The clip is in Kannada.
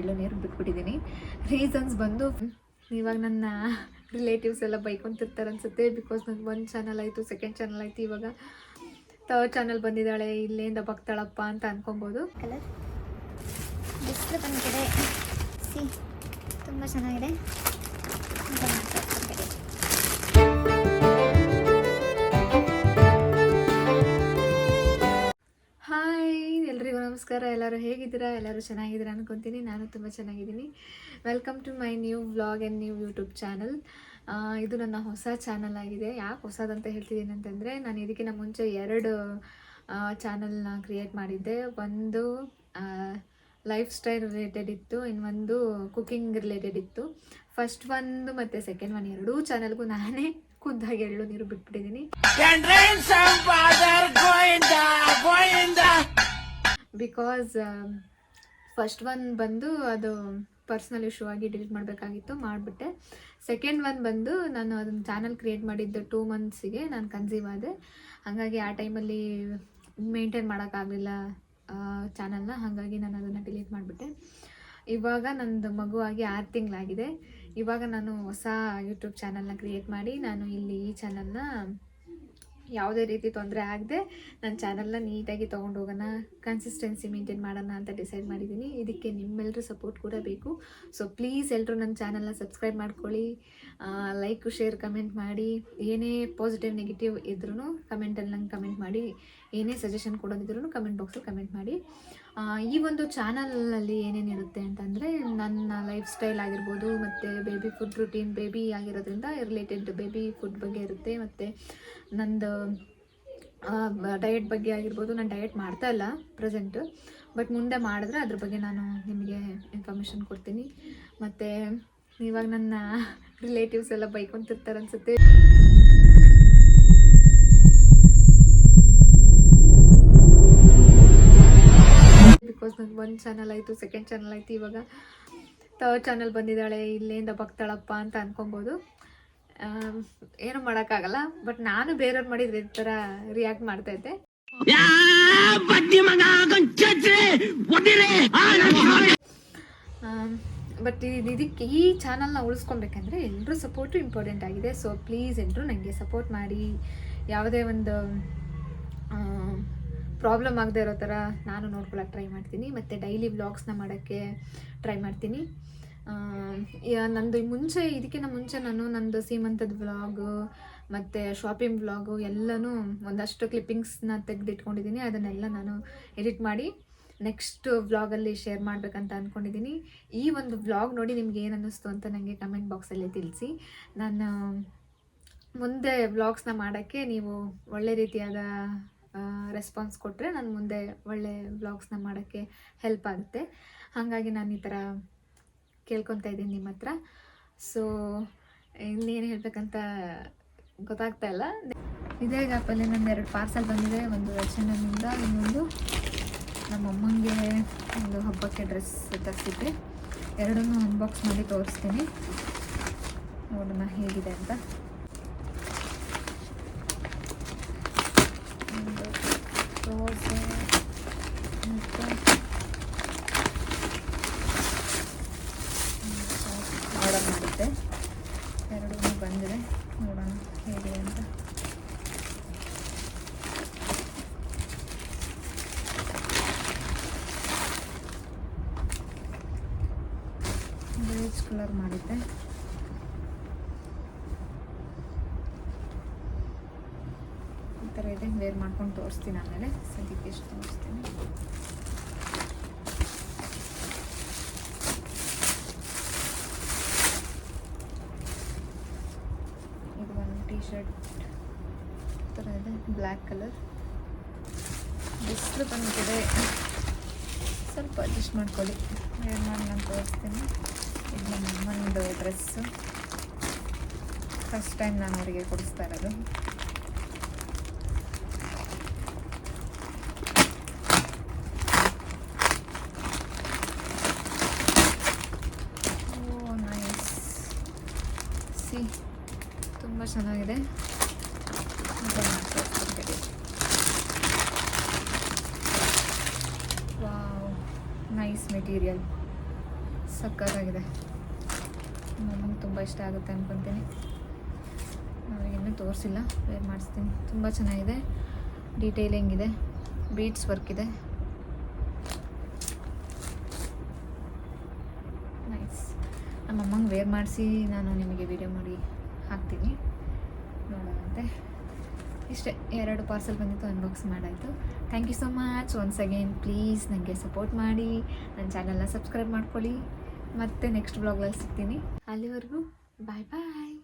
ಎಳ್ಳು ನೀರು ಬಿಟ್ಬಿಟ್ಟಿದ್ದೀನಿ. ರೀಸನ್ಸ್ ಬಂದು ಇವಾಗ ನನ್ನ ರಿಲೇಟಿವ್ಸ್ ಎಲ್ಲ ಬೈಕೊಂತಿರ್ತಾರೆ ಅನ್ಸುತ್ತೆ ಬಿಕಾಸ್ ನಂಗೆ ಒಂದು ಚಾನಲ್ ಆಯಿತು ಸೆಕೆಂಡ್ ಚಾನಲ್ ಆಯಿತು, ಇವಾಗ ತರ್ಡ್ ಚಾನಲ್ ಬಂದಿದ್ದಾಳೆ, ಇಲ್ಲಿಂದ ಬಗ್ತಾಳಪ್ಪ ಅಂತ ಅನ್ಕೊಬೋದು. ಕಲರ್ ಬಿಸಿಲು ಸಿ ತುಂಬ ಚೆನ್ನಾಗಿದೆ. ನಮಸ್ಕಾರ, ಎಲ್ಲರೂ ಹೇಗಿದ್ದೀರಾ? ಎಲ್ಲರೂ ಚೆನ್ನಾಗಿದ್ದೀರಾ ಅನ್ಕೊತೀನಿ. ನಾನು ತುಂಬ ಚೆನ್ನಾಗಿದ್ದೀನಿ. Welcome to my new vlog and new YouTube channel ಇದು ನನ್ನ ಹೊಸ ಚಾನಲ್ ಆಗಿದೆ. ಯಾಕೆ ಹೊಸದಂತ ಹೇಳ್ತಿದ್ದೀನಿ ಅಂತಂದರೆ, ನಾನು ಇದಕ್ಕಿಂತ ಮುಂಚೆ ಎರಡು ಚಾನಲ್ನ ಕ್ರಿಯೇಟ್ ಮಾಡಿದ್ದೆ. ಒಂದು ಲೈಫ್ ಸ್ಟೈಲ್ ರಿಲೇಟೆಡ್ ಇತ್ತು. ಇನ್ನೊಂದು ಕುಕಿಂಗ್ ರಿಲೇಟೆಡ್ ಇತ್ತು. ಫಸ್ಟ್ ಒಂದು ಮತ್ತು ಸೆಕೆಂಡ್ ಒನ್ ಎರಡೂ ಚಾನಲ್ಗೂ ನಾನೇ ಖುದ್ದಾಗಿ ಎಳ್ಳು ನೀರು ಬಿಟ್ಬಿಟ್ಟಿದ್ದೀನಿ. ಬಿಕಾಸ್ ಫಸ್ಟ್ ಒನ್ ಬಂದು ಅದು ಪರ್ಸ್ನಲ್ ಇಶ್ಯೂ ಆಗಿ ಡಿಲೀಟ್ ಮಾಡಬೇಕಾಗಿತ್ತು, ಮಾಡಿಬಿಟ್ಟೆ. ಸೆಕೆಂಡ್ ಒನ್ ಬಂದು ನಾನು ಅದನ್ನು ಚಾನಲ್ ಕ್ರಿಯೇಟ್ ಮಾಡಿದ್ದು ಟೂ ಮಂತ್ಸಿಗೆ ನಾನು ಕನ್ಸೀವ್ ಆದೆ. ಹಾಗಾಗಿ ಆ ಟೈಮಲ್ಲಿ ಮೇಂಟೈನ್ ಮಾಡೋಕ್ಕಾಗಲಿಲ್ಲ ಚಾನಲ್ನ ಹಾಗಾಗಿ ನಾನು ಅದನ್ನು ಡಿಲೀಟ್ ಮಾಡಿಬಿಟ್ಟೆ. ಇವಾಗ ನಂದು ಮಗುವಾಗಿ ಆರು ತಿಂಗಳಾಗಿದೆ. ಇವಾಗ ನಾನು ಹೊಸ ಯೂಟ್ಯೂಬ್ ಚಾನಲ್ನ ಕ್ರಿಯೇಟ್ ಮಾಡಿ ನಾನು ಇಲ್ಲಿ ಈ ಚಾನಲ್ನ ಯಾವುದೇ ರೀತಿ ತೊಂದರೆ ಆಗದೆ ನನ್ನ ಚಾನಲ್ನ ನೀಟಾಗಿ ತೊಗೊಂಡು ಹೋಗೋಣ ಕನ್ಸಿಸ್ಟೆನ್ಸಿ ಮೇಂಟೈನ್ ಮಾಡೋಣ ಅಂತ ಡಿಸೈಡ್ ಮಾಡಿದ್ದೀನಿ. ಇದಕ್ಕೆ ನಿಮ್ಮೆಲ್ಲರೂ ಸಪೋರ್ಟ್ ಕೂಡ ಬೇಕು. ಸೊ ಪ್ಲೀಸ್ ಎಲ್ಲರೂ ನನ್ನ ಚಾನಲ್ನ ಸಬ್ಸ್ಕ್ರೈಬ್ ಮಾಡ್ಕೊಳ್ಳಿ. ಲೈಕ್ ಶೇರ್ ಕಮೆಂಟ್ ಮಾಡಿ. ಏನೇ ಪಾಸಿಟಿವ್ ನೆಗೆಟಿವ್ ಇದ್ರೂ ಕಮೆಂಟಲ್ಲಿ ನಂಗೆ ಕಮೆಂಟ್ ಮಾಡಿ. ಏನೇ ಸಜೆಷನ್ ಕೊಡೋದಿದ್ರು ಕಮೆಂಟ್ ಬಾಕ್ಸಲ್ಲಿ ಕಮೆಂಟ್ ಮಾಡಿ. ಈ ಒಂದು ಚಾನಲಲ್ಲಿ ಏನೇನಿರುತ್ತೆ ಅಂತಂದರೆ ನನ್ನ ಲೈಫ್ ಸ್ಟೈಲ್ ಆಗಿರ್ಬೋದು, ಮತ್ತು ಬೇಬಿ ಫುಡ್ ರುಟೀನ್ ಬೇಬಿ ಆಗಿರೋದ್ರಿಂದ ರಿಲೇಟೆಡ್ ಬೇಬಿ ಫುಡ್ ಬಗ್ಗೆ ಇರುತ್ತೆ, ಮತ್ತು ನಂದು ಡಯಟ್ ಬಗ್ಗೆ ಆಗಿರ್ಬೋದು, ನಾನು ಡಯಟ್ ಮಾಡ್ತಾ ಇಲ್ಲ ಪ್ರೆಸೆಂಟು ಬಟ್ ಮುಂದೆ ಮಾಡಿದ್ರೆ ಅದ್ರ ಬಗ್ಗೆ ನಾನು ನಿಮಗೆ ಇನ್ಫಾರ್ಮೇಷನ್ ಕೊಡ್ತೀನಿ. ಮತ್ತು ಇವಾಗ ನನ್ನ ರಿಲೇಟಿವ್ಸ್ ಎಲ್ಲ ಬೈಕೊಂತಿರ್ತಾರೆ ಅನ್ಸುತ್ತೆ. ಒಂದು ಚಾನಲ್ ಆಯಿತು ಸೆಕೆಂಡ್ ಚಾನಲ್ ಆಯಿತು ಇವಾಗ ತರ್ಡ್ ಚಾನಲ್ ಬಂದಿದ್ದಾಳೆ ಇಲ್ಲಿಂದ ಬಗ್ತಾಳಪ್ಪ ಅಂತ ಅಂದ್ಕೊಬೋದು ಏನೂ ಮಾಡೋಕ್ಕಾಗಲ್ಲ ಬಟ್ ನಾನು ಬೇರೆಯವ್ರು ಮಾಡಿದ್ರೆ ಈ ಥರ ರಿಯಾಕ್ಟ್ ಮಾಡ್ತಾ ಇದ್ದೆ. ಬಟ್ ಇದಕ್ಕೆ ಈ ಚಾನಲ್ನ ಉಳಿಸ್ಕೊಬೇಕಂದ್ರೆ ಎಲ್ಲರೂ ಸಪೋರ್ಟು ಇಂಪಾರ್ಟೆಂಟ್ ಆಗಿದೆ. ಸೊ ಪ್ಲೀಸ್ ಎಲ್ಲರೂ ನನಗೆ ಸಪೋರ್ಟ್ ಮಾಡಿ. ಯಾವುದೇ ಒಂದು ಪ್ರಾಬ್ಲಮ್ ಆಗದೆ ಇರೋ ಥರ ನಾನು ನೋಡ್ಕೊಳಕ್ಕೆ ಟ್ರೈ ಮಾಡ್ತೀನಿ. ಮತ್ತು ಡೈಲಿ ವ್ಲಾಗ್ಸ್ನ ಮಾಡೋಕ್ಕೆ ಟ್ರೈ ಮಾಡ್ತೀನಿ. ನಂದು ಮುಂಚೆ, ಇದಕ್ಕಿಂತ ಮುಂಚೆ ನಾನು ನಂದು ಸೀಮಂತದ ವ್ಲಾಗು ಮತ್ತು ಶಾಪಿಂಗ್ ವ್ಲಾಗು ಎಲ್ಲನೂ ಒಂದಷ್ಟು ಕ್ಲಿಪ್ಪಿಂಗ್ಸ್ನ ತೆಗೆದಿಟ್ಕೊಂಡಿದ್ದೀನಿ. ಅದನ್ನೆಲ್ಲ ನಾನು ಎಡಿಟ್ ಮಾಡಿ ನೆಕ್ಸ್ಟ್ ವ್ಲಾಗಲ್ಲಿ ಶೇರ್ ಮಾಡಬೇಕಂತ ಅಂದ್ಕೊಂಡಿದ್ದೀನಿ ಈ ಒಂದು ವ್ಲಾಗ್ ನೋಡಿ ನಿಮ್ಗೆ ಏನು ಅನ್ನಿಸ್ತು ಅಂತ ನನಗೆ ಕಮೆಂಟ್ ಬಾಕ್ಸಲ್ಲಿ ತಿಳಿಸಿ. ನಾನು ಮುಂದೆ ವ್ಲಾಗ್ಸ್ನ ಮಾಡೋಕ್ಕೆ ನೀವು ಒಳ್ಳೆ ರೀತಿಯಾದ ರೆಸ್ಪಾನ್ಸ್ ಕೊಟ್ಟರೆ ನಾನು ಮುಂದೆ ಒಳ್ಳೆ ವ್ಲಾಗ್ಸ್ನ ಮಾಡೋಕ್ಕೆ ಹೆಲ್ಪ್ ಆಗುತ್ತೆ. ಹಾಗಾಗಿ ನಾನು ಈ ಥರ ಕೇಳ್ಕೊತಾ ಇದ್ದೀನಿ ನಿಮ್ಮ ಹತ್ರ. ಸೊ ಇನ್ನೇನು ಹೇಳ್ಬೇಕಂತ ಗೊತ್ತಾಗ್ತಾ ಇಲ್ಲ. ಇದೇ ಗ್ಯಾಪಲ್ಲಿ ನಂದು ಎರಡು ಪಾರ್ಸಲ್ ಬಂದಿದೆ. ಒಂದು ರಚನಿಂದ ಇನ್ನೊಂದು ನಮ್ಮ ಅಮ್ಮಂಗೆ ಒಂದು ಹಬ್ಬಕ್ಕೆ ಡ್ರೆಸ್ ತರಿಸಿದ್ದೆ. ಎರಡನ್ನೂ ಅನ್ಬಾಕ್ಸ್ ಮಾಡಿ ತೋರಿಸ್ತೀನಿ. ನೋಡೋಣ ಹೇಗಿದೆ ಅಂತ ಒಂದು ರೋಸ್ ಮತ್ತು ಆರ್ಡರ್ ಮಾಡಿದ್ದೆ ಎರಡೂ ಬಂದಿದೆ. ನೋಡೋಣ ಹೇಗೆ ಅಂತ. ಬೇಜ್ ಕಲರ್ ಮಾಡಿದ್ದೆ. ಥರ ಇದೆ ವೇರ್ ಮಾಡ್ಕೊಂಡು ತೋರಿಸ್ತೀನಿ ಆಮೇಲೆ. ಸದ್ಯಕ್ಕೆ ಎಷ್ಟು ತೋರಿಸ್ತೀನಿ. ಇದು ಒಂದು ಟೀ ಶರ್ಟ್ ಥರ ಇದೆ ಬ್ಲ್ಯಾಕ್ ಕಲರ್. ಬಿಸಿಲು ಬಂದಿದೆ. ಸ್ವಲ್ಪ ಅಡ್ಜಸ್ಟ್ ಮಾಡ್ಕೊಳ್ಳಿ. ವೇರ್ ಮಾಡಿ ನಾನು ತೋರಿಸ್ತೀನಿ. ಇದು ನಮ್ಮ ಅಮ್ಮನದು ಡ್ರೆಸ್ಸು. ಫಸ್ಟ್ ಟೈಮ್ ನಾನು ಅವರಿಗೆ ಕೊಡಿಸ್ತಾ ಇರೋದು ಓ ನೈಸ್ ಸಿ ತುಂಬ ಚೆನ್ನಾಗಿದೆ. Wow, nice material. ಸಕ್ಕತ್ತಾಗಿದೆ. ನಮಗೆ ತುಂಬ ಇಷ್ಟ ಆಗುತ್ತೆ ಅನ್ಕೊತೀನಿ. ಇನ್ನೂ ತೋರಿಸಿಲ್ಲ, ವೇರ್ ಮಾಡಿಸ್ತೀನಿ. ತುಂಬ ಚೆನ್ನಾಗಿದೆ. ಡೀಟೇಲಿಂಗ್ ಇದೆ. ಬೀಟ್ಸ್ ವರ್ಕ್ ಇದೆ ನೈಸ್ ನಮ್ಮ ಅಮ್ಮಂಗೆ ವೇರ್ ಮಾಡಿಸಿ ನಾನು ನಿಮಗೆ ವಿಡಿಯೋ ಮಾಡಿ ಹಾಕ್ತೀನಿ. ನೋಡೋಣಂತೆ. ಇಷ್ಟೇ, ಎರಡು ಪಾರ್ಸೆಲ್ ಬಂದಿತ್ತು unbox ಮಾಡಾಯಿತು. Thank you so much once again please ನನಗೆ ಸಪೋರ್ಟ್ ಮಾಡಿ. ನನ್ನ ಚಾನಲ್ನ ಸಬ್ಸ್ಕ್ರೈಬ್ ಮಾಡ್ಕೊಳ್ಳಿ. ಮತ್ತೆ ನೆಕ್ಸ್ಟ್ ಬ್ಲಾಗಲ್ಲಿ ಸಿಗ್ತೀನಿ. ಅಲ್ಲಿವರೆಗೂ ಬಾಯ್ ಬಾಯ್